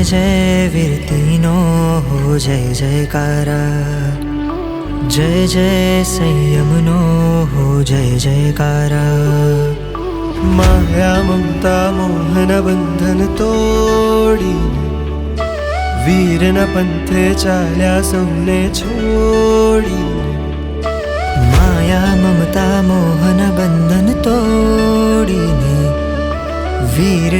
जय जय विरतिनो हो जय जयकार जय जय संयमनो जय जयकार माया ममता मोहन वीरन पंथे चाल्या सोम्ने छोडी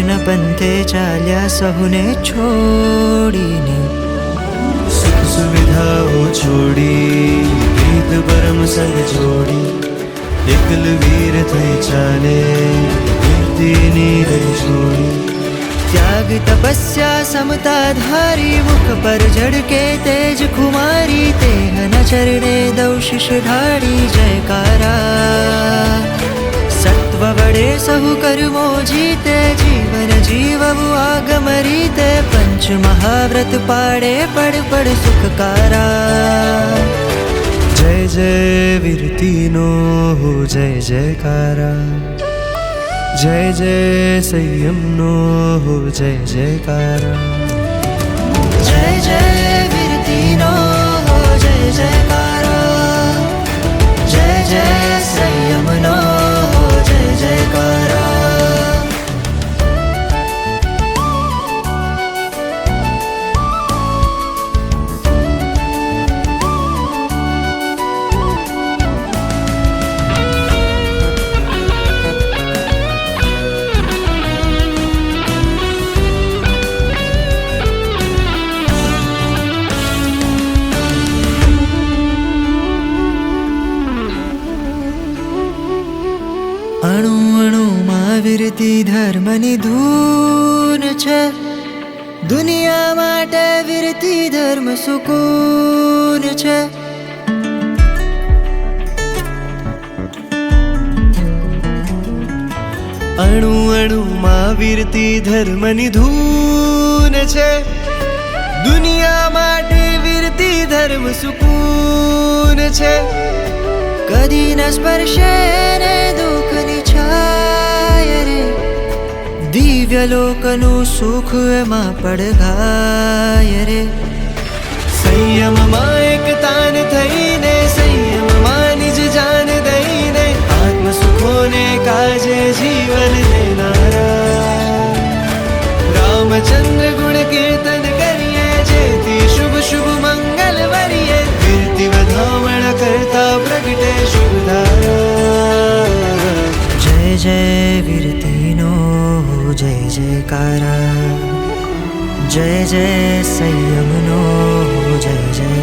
न पन्थे चाल्या सहुने छोडिनि सुविधा हो छोडी गीत परम सङ्ग जोडी एकल वीर थै चाले छोडी त्याग तपस्या समता धारी मुख पर झडके तेज कुमारी तेह न चरणे दौशिष धारी जयकारा पाडे सहु करुमो जीते जीवन जीववु आगमरीते पंच महाव्रत पाडे पड़ पड़ सुखकारा जय जय विरतिनो हो जय जय कारा जय जय सैयम नो हो जय जय कारा जय जय પ્રવૃત્તિ ધર્મની ધૂન છે દુનિયા માટે વિરતિ ધર્મ સુકૂન છે અણુ અણુમાં વિરતિ ધર્મની ધૂન છે દુનિયા માટે વિરતિ ધર્મ સુકૂન છે કદી ન સ્પર્શે ને દુઃખની દિવ્યલોકનું સુખ એમાં પડઘાય રે સંયમમાં એકતાન થઈને સંયમમાં નિજ જાન દઈને આત્મ સુખોને કાજે જીવન દેનારા રામચંદ્ર जय जय सैयनो जय जय